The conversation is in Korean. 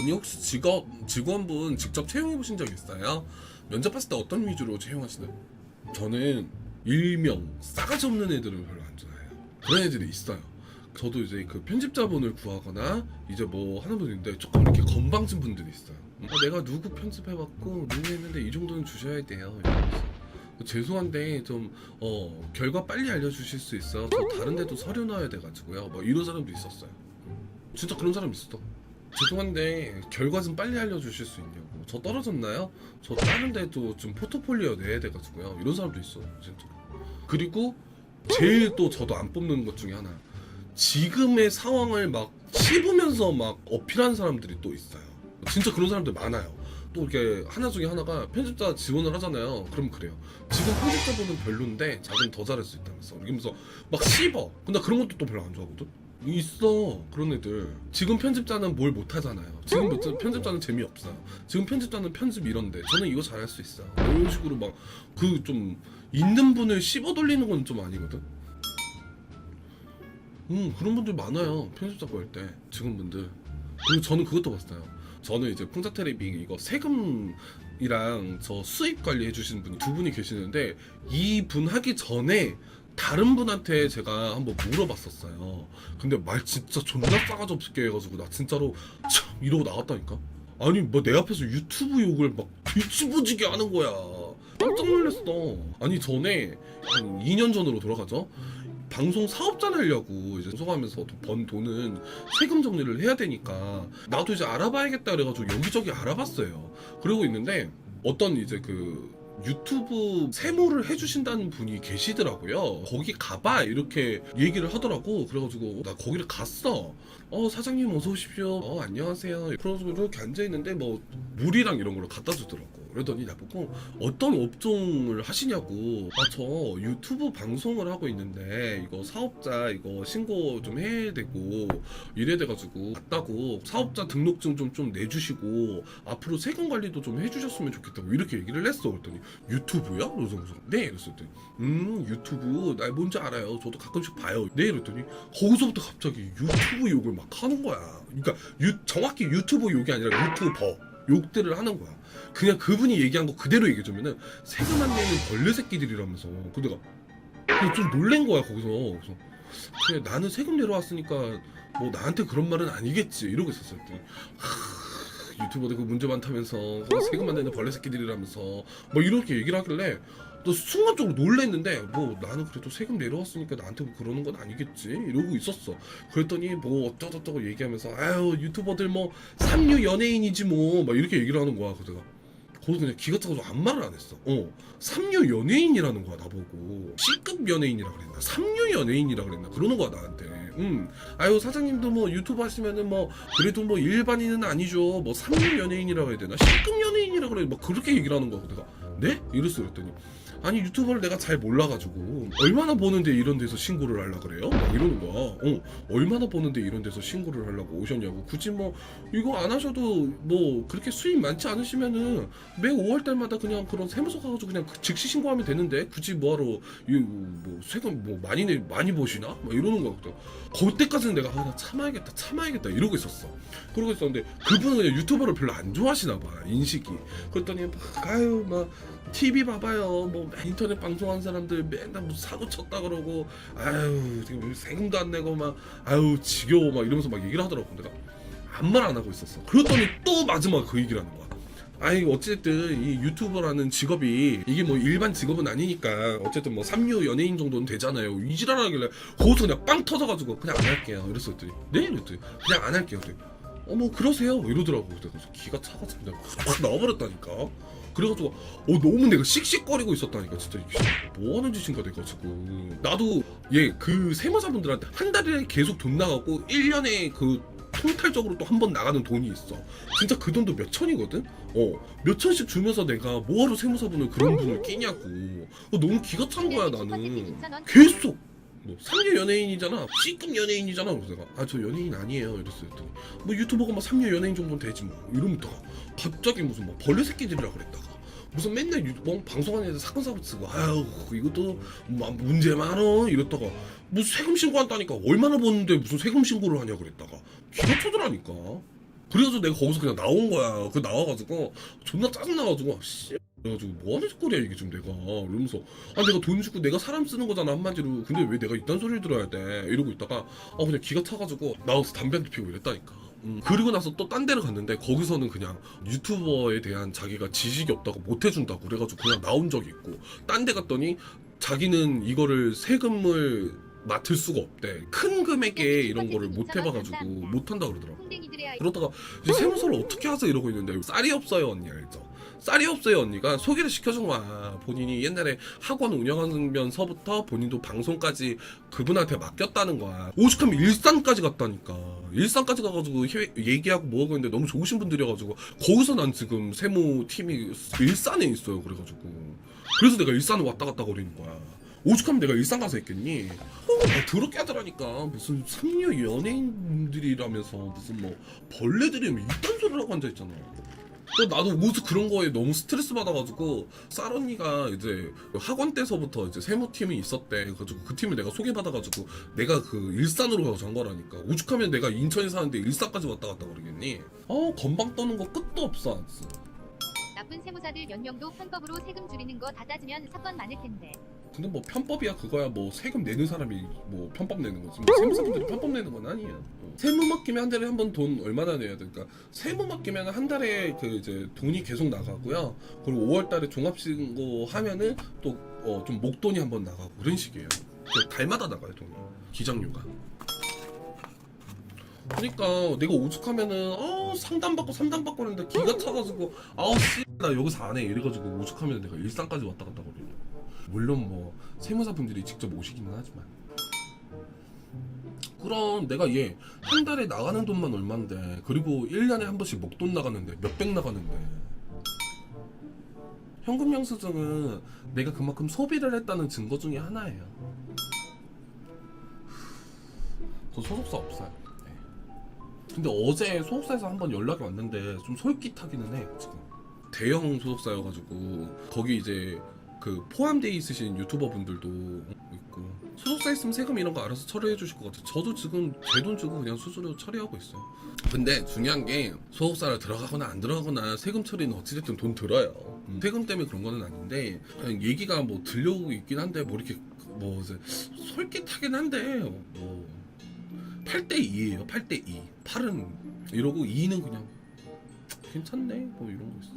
언니 혹시 직업 직원분 직접 채용해 보신 적 있어요? 면접 봤을 때 어떤 위주로 채용하시나요? 저는 일명 싸가지 없는 애들은 별로 안 좋아해요. 그런 애들이 있어요. 저도 이제 그 편집자분을 구하거나 이제 뭐 하는 분인데 조금 이렇게 건방진 분들이 있어요. 아, 내가 누구 편집해봤고 누구 했는데 이 정도는 주셔야 돼요. 이러면서. 죄송한데 좀 어, 결과 빨리 알려주실 수 있어. 저 다른 데도 서류 넣어야 돼가지고요. 뭐 이런 사람도 있었어요. 진짜 그런 사람 있었어. 죄송한데 결과 좀 빨리 알려주실 수 있냐고. 저 떨어졌나요? 저 다른 데도 좀 포트폴리오 내야 돼가지고요. 이런 사람도 있어 진짜. 그리고 제일 또 저도 안 뽑는 것 중에 하나. 지금의 상황을 막 씹으면서 막 어필하는 사람들이 또 있어요. 진짜 그런 사람들 많아요. 또 이렇게 하나 중에 하나가 편집자 지원을 하잖아요. 그럼 그래요. 지금 편집자분은 별론데 자기는 더 잘할 수 있다면서. 이러면서 막 씹어. 근데 그런 것도 또 별로 안 좋아하거든. 있어. 그런 애들. 지금 편집자는 뭘 못하잖아요. 지금 편- 편집자는 재미없어요 지금 편집자는 편집 이런데. 저는 이거 잘할 수 있어요 이런 식으로 막 그 좀 있는 분을 씹어 돌리는 건 좀 아니거든? 음 그런 분들 많아요. 편집자 구할 때. 직원분들. 그리고 저는 그것도 봤어요. 저는 이제 풍자 테레빙 이거 세금이랑 저 수입 관리 해 주시는 분이 두 분이 계시는데 이 분 하기 전에 다른 분한테 제가 한번 물어봤었어요. 근데 말 진짜 존나 싸가지 없게 해가지고 나 진짜로 참 이러고 나갔다니까? 아니 뭐 내 앞에서 유튜브 욕을 막 뒤집어지게 하는 거야. 깜짝 놀랐어. 아니 전에 한 2년 전으로 돌아가죠? 방송 사업자 내려고 이제 방송하면서 번 돈은 세금 정리를 해야 되니까 나도 이제 알아봐야겠다 그래가지고 여기저기 알아봤어요. 그러고 있는데 어떤 이제 그 유튜브 세무를 해주신다는 분이 계시더라고요. 거기 가봐 이렇게 얘기를 하더라고. 그래가지고 나 거기를 갔어. 어 사장님 어서 오십시오. 어 안녕하세요. 그래가지고 이렇게 앉아 있는데 뭐 물이랑 이런 걸 갖다 주더라고. 그러더니 나보고 어떤 업종을 하시냐고. 아 저 유튜브 방송을 하고 있는데 이거 사업자 이거 신고 좀 해야 되고 이래 돼가지고 맞다고 사업자 등록증 좀 좀 내주시고 앞으로 세금 관리도 좀 해주셨으면 좋겠다고 이렇게 얘기를 했어. 그랬더니 유튜브야? 그래서 그래서 네. 이랬을 때음 유튜브. 나 뭔지 알아요. 저도 가끔씩 봐요. 네. 이랬더니 거기서부터 갑자기 유튜브 욕을 막 하는 거야. 그러니까 유, 정확히 유튜브 욕이 아니라 유튜버 욕들을 하는 거야. 그냥 그분이 얘기한 거 그대로 얘기해주면은 세금 안 내는 벌레 새끼들이라면서. 그 내가 좀 놀란 거야 거기서. 그래서 그래 나는 세금 내러 왔으니까 뭐 나한테 그런 말은 아니겠지. 이러고 있었을 때. 유튜버들 그 문제 많다면서. 세금 안 내는 벌레 새끼들이라면서. 뭐 이렇게 얘기를 하길래 또 순간적으로 놀랬는데 뭐 나는 그래도 세금 내려왔으니까 나한테 뭐 그러는 건 아니겠지? 이러고 있었어. 그랬더니 뭐 어쩌고저쩌고 얘기하면서 아유 유튜버들 뭐 삼류 연예인이지 뭐. 막 이렇게 얘기를 하는 거야 그래서 거기서 그냥 기가 차가지고 아무 말을 안 했어. 어. 삼류 연예인이라는 거야 나보고. C급 연예인이라 그랬나? 삼류 연예인이라 그랬나? 그러는 거야 나한테. 음. 아유 사장님도 뭐 유튜브 하시면은 뭐 그래도 뭐 일반인은 아니죠. 뭐 삼류 연예인이라고 해야 되나? C급 연예인이라 그래. 막 그렇게 얘기를 하는 거야 내가. 네? 이랬어 그랬더니 아니 유튜버를 내가 잘 몰라가지고 얼마나 버는데 이런 데서 신고를 하려 그래요? 막 이러는 거야. 어 얼마나 버는데 이런 데서 신고를 하려고 오셨냐고. 굳이 뭐 이거 안 하셔도 뭐 그렇게 수입 많지 않으시면은 매 5월 달마다 그냥 그런 세무서 가가지고 그냥 그 즉시 신고하면 되는데 굳이 뭐하러 이뭐 세금 뭐 많이 내 많이 버시나? 막 이러는 거야. 그때 그때까지는 내가 아, 나 참아야겠다 참아야겠다 이러고 있었어. 그러고 있었는데 그분은 그냥 유튜버를 별로 안 좋아하시나 봐 인식이. 그랬더니 막 아유 막 TV 봐봐요. 뭐 인터넷 방송하는 사람들 맨날 뭐 사고 쳤다 그러고 아유 지금 세금도 안 내고 막 아유 지겨워 막 이러면서 막 얘기를 하더라고. 내가 아무 말 안 하고 있었어. 그랬더니 또 마지막 그 얘기를 하는 거야. 아니 어쨌든 이 유튜버라는 직업이 이게 뭐 일반 직업은 아니니까 어쨌든 뭐 삼류 연예인 정도는 되잖아요 이지랄하길래 거기서 그냥 빵 터져가지고 그냥 안 할게요 이랬었더니 네 이랬더니 그냥 안 할게요 그랬더니 어뭐 그러세요 이러더라고 그래서 기가 차가지고 그냥 확 나와버렸다니까 그래가지고 어 너무 내가 씩씩거리고 있었다니까 진짜 뭐 하는 짓인가 돼가지고 나도 얘그 세무사분들한테 한 달에 계속 돈 나가고 1년에 그 통탈적으로 또 한 번 나가는 돈이 있어 진짜 그 돈도 몇 천이거든 어 몇 천씩 주면서 내가 뭐하러 세무사분을 그런 분을 끼냐고 어, 너무 기가 찬 거야 나는 계속 뭐 삼류 연예인이잖아. C급 연예인이잖아. 그래서 내가 아 저 연예인 아니에요. 이랬어요. 뭐 유튜버가 뭐 삼류 연예인 정도는 되지 뭐. 이러면다가. 갑자기 무슨 뭐 벌레 새끼들이라 그랬다가. 무슨 맨날 유, 뭐 방송하는 애들 사건 사고 쓰고 아유 이것도 뭐 문제 많어. 이랬다가 무슨 세금 신고한다니까 얼마나 버는데 무슨 세금 신고를 하냐 그랬다가 기가 쳐더라니까. 그래가지고 내가 거기서 그냥 나온 거야. 그 나와가지고 존나 짜증 나가지고 씨 그래가지고 뭐하는 짓거리야 이게 지금 내가. 이러면서. 아 내가 돈 주고 내가 사람 쓰는 거잖아 한마디로. 근데 왜 내가 이딴 소리를 들어야 돼? 이러고 있다가 아 그냥 기가 차가지고 나와서 담배 한 대 피우고 이랬다니까. 음, 그리고 나서 또 딴 데를 갔는데 거기서는 그냥 유튜버에 대한 자기가 지식이 없다고 못 해준다고 그래가지고 그냥 나온 적이 있고 딴 데 갔더니 자기는 이거를 세금을 맡을 수가 없대. 큰 금액에 이런 거를 못 해봐가지고 못 한다 그러더라고. 아이 그러다가 이제 세무서를 어떻게 하세요? 이러고 있는데 쌀이 없어요 언니 알죠? 쌀이 없어요 언니가. 소개를 시켜준 거야. 본인이 옛날에 학원 운영하면서부터 본인도 방송까지 그분한테 맡겼다는 거야. 오죽하면 일산까지 갔다니까. 일산까지 가가지고 해- 얘기하고 뭐하고 있는데 너무 좋으신 분들이어가지고 거기서 난 지금 세무팀이 일산에 있어요 그래가지고. 그래서 내가 일산을 왔다 갔다 거리는 거야. 오죽하면 내가 일산 가서 했겠니? 어, 뭐 더럽게 하더라니까. 무슨 상류 연예인들이라면서 무슨 뭐 벌레들이 뭐 이딴 소리를 하고 앉아있잖아 또 나도 모두 그런 거에 너무 스트레스 받아가지고 쌀 언니가 이제 학원 때서부터 이제 세무팀이 있었대. 그래가지고 그 팀을 내가 소개받아가지고 내가 그 일산으로 가서 간 거라니까. 오죽하면 내가 인천에 사는데 일산까지 왔다 갔다 그러겠니? 어 건방 떠는 거 끝도 없어 나쁜 세무사들 몇 명도 편법으로 세금 줄이는 거 다 따지면 사건 많을 텐데 근데 뭐 편법이야 그거야. 뭐 세금 내는 사람이 뭐 편법 내는 거지. 뭐 세무사분들이 편법 내는 건 아니에요 어. 세무 맡기면 한 달에 한 번 돈 얼마나 내야 될까 세무 맡기면 한 달에 그 이제 돈이 계속 나가고요. 그리고 5월 달에 종합신고 하면은 또 어 좀 목돈이 한 번 나가고 그런 식이에요. 그 달마다 나가요 돈이. 기장료가. 그러니까 내가 오죽하면은 어 상담받고 상담받고 하는데 기가 차가지고 아우 씨나 여기서 안 해. 이래가지고 오죽하면 내가 일산까지 왔다 갔다 거리냐 물론 뭐 세무사분들이 직접 오시기는 하지만. 그럼 내가 얘 한 달에 나가는 돈만 얼만데 그리고 1년에 한 번씩 목돈 나가는데 몇백 나가는데. 현금 영수증은 내가 그만큼 소비를 했다는 증거 중에 하나예요. 저 소속사 없어요. 네. 근데 어제 소속사에서 한번 연락이 왔는데 좀 솔깃하기는 해 지금. 대형 소속사여가지고 거기 이제 그 포함돼 있으신 유튜버 분들도 있고 소속사 있으면 세금 이런 거 알아서 처리해 주실 것 같아요. 저도 지금 제 돈 주고 그냥 수수료 처리하고 있어요. 근데 중요한 게 소속사를 들어가거나 안 들어가거나 세금 처리는 어찌됐든 돈 들어요. 음, 세금 때문에 그런 거는 아닌데 얘기가 뭐 들려오고 있긴 한데 뭐 이렇게 뭐 이제 솔깃하긴 한데 뭐 8대 2예요. 8대 2. 8은 이러고 2는 그냥 괜찮네. 뭐 이런 거 있어.